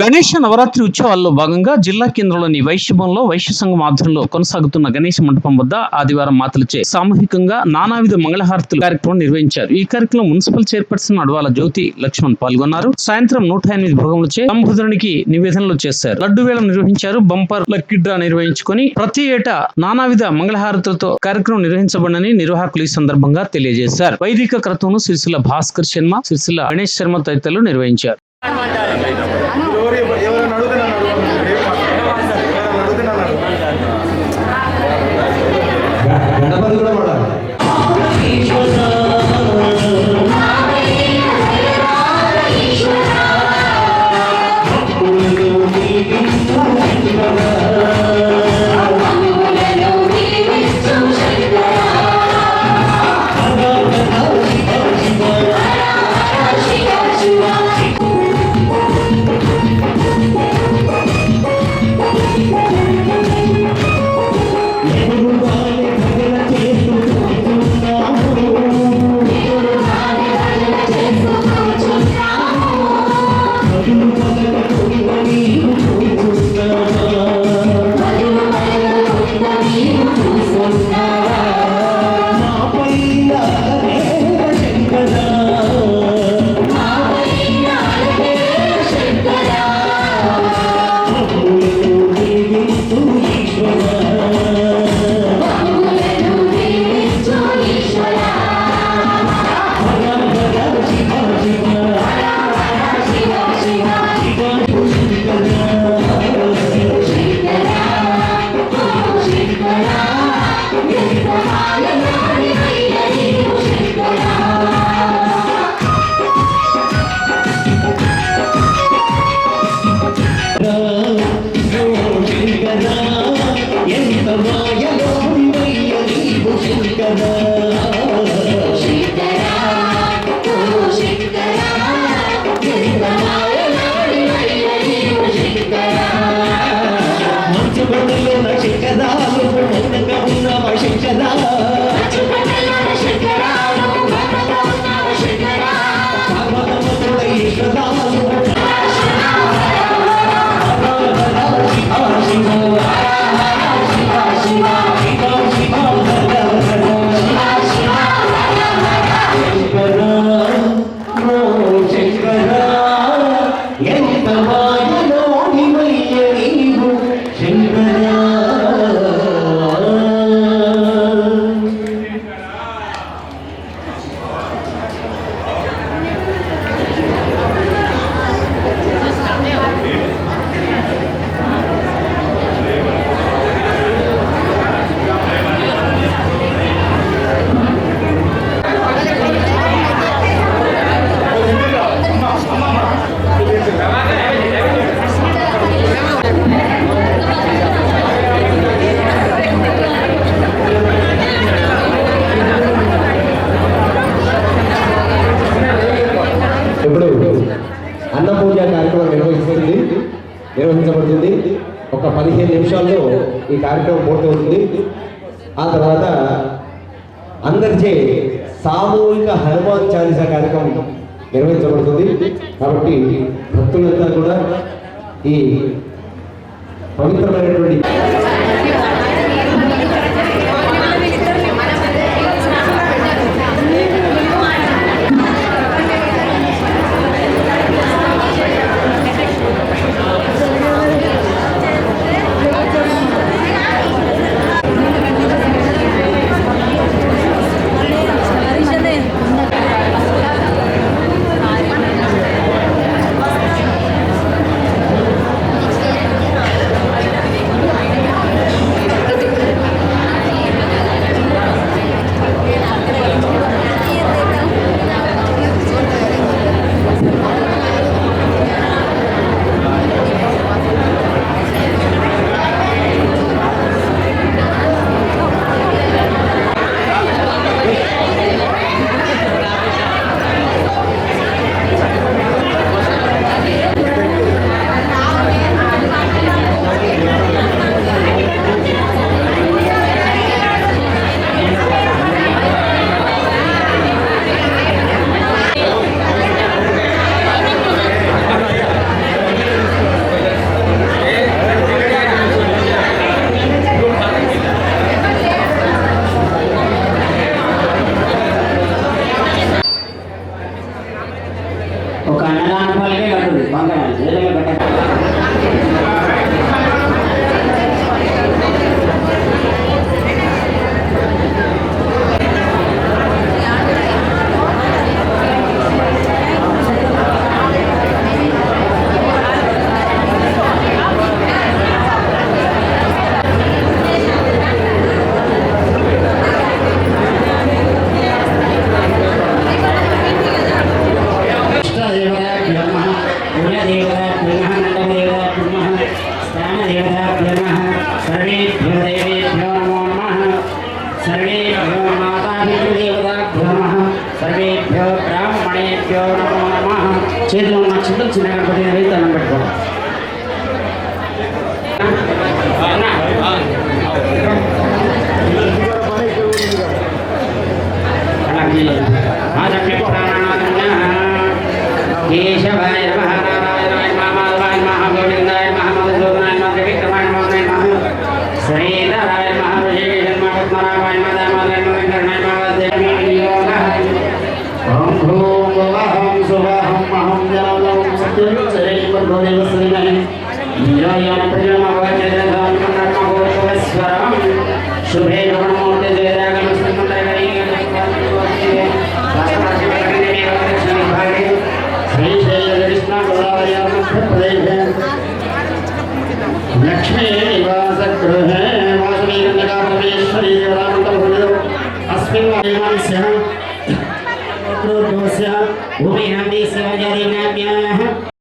గణేష నవరాత్రి ఉత్సవాల్లో భాగంగా జిల్లా కేంద్రంలోని వైశ్యభవన్లో వైశ్య సంఘం ఆధ్వర్యంలో కొనసాగుతున్న గణేష మండపం వద్ద ఆదివారం మాతలచే సామూహికంగా నానావిధ మంగళహారతులు కార్యక్రమం నిర్వహించారు. ఈ కార్యక్రమం మున్సిపల్ చైర్పర్సన్ అడవాల జ్యోతి లక్ష్మణ్ పాల్గొన్నారు. సాయంత్రం నూట ఎనిమిది భోగములచే సంబుధునికి నివేదనలు చేశారు. లడ్డు వేలం నిర్వహించారు. బంపర్ లక్కీ డ్రా నిర్వహించుకొని ప్రతి ఏటా నానావిధ మంగళహారతులతో కార్యక్రమం నిర్వహించబడని నిర్వాహకులు ఈ సందర్భంగా తెలియజేశారు. వైదిక క్రతువును సిరిసిల్ల భాస్కర్ శర్మ సిరిసిల్ల గణేష్ శర్మ తదితరులు నిర్వహించారు. together. నిర్వహించబడుతుంది ఒక పదిహేను నిమిషాల్లో ఈ కార్యక్రమం పూర్తవుతుంది. ఆ తర్వాత అందరిచే సామూహిక హనుమాన్ చాలీస కార్యక్రమం నిర్వహించబడుతుంది. కాబట్టి భక్తులంతా కూడా ఈ పవిత్రమైనటువంటి வாங்க नमः। शरणेभ्यो देवेभ्यो नमो नमः। शरणेभ्यो माताभिदेवताभ्यो नमः। सर्वेभ्यो ब्राह्मणेभ्यो नमो नमः। చేతిలో ఉన్న చింతలు చిన్న గణపతి అనేది దండం పెట్టుకోవడం ప్రాణాయ కేశ శుభే నమోతే జయరాగం శ్రీశైలకృష్ణ గోదావరి మధ్యప్రదేశ్ లక్ష్మీ నివాస గృహే వాసవి కన్యకా అస్మిన్ दोष भूमिरं दिशिवजरिनाम्याः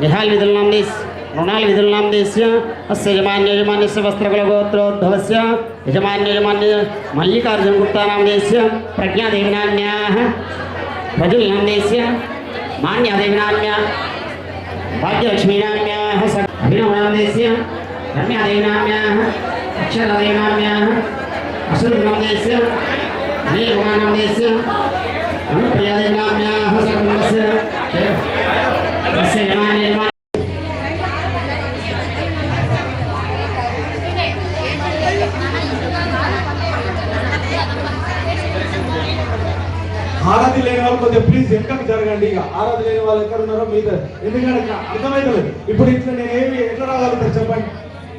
నిహాల్ విధులనామ్ని మృణాల్ విధులనామ్నేస్య అస్య యజమాన్య యజమాన్యస్య వస్త్రకుల గోత్రోద్భవస్య యజమాన్య యజమాన్య మల్లికార్జున గుప్తానామ్నేస్య ప్రజ్ఞాదేవినాన్యా ప్రజుల్నామ్నేస్య మాన్యాదేవినాన్య భాగ్యలక్ష్మీనామ్యా సభినోనామ్నేస్య రమ్యాదేవినామ్యా అక్షరదేవినామ్యా అసురునామ్నేస్య నీలగుణానామ్నేస్య అనుప్రియాదేవినామ్యా సకుటుంబస్య ఆరాధి లేని వాళ్ళు కొద్దిగా ప్లీజ్ వెనకకి జరగండి. ఇక ఆరాధి లేని వాళ్ళు ఎక్కడ ఉన్నారో మీద ఎందుకంటే ఇక్కడ ఇప్పుడు ఇట్లా నేను ఏమి ఎట్లా రాగలుగుతారు చెప్పండి?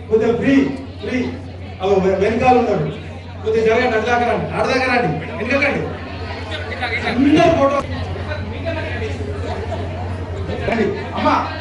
కొద్దిగా ఫ్రీ ఫ్రీ వెనకాల ఉన్నారు. కొద్దిగా జరగండి అట్లా రండి అడదాకా రండి అందరు ఫోటో 你爸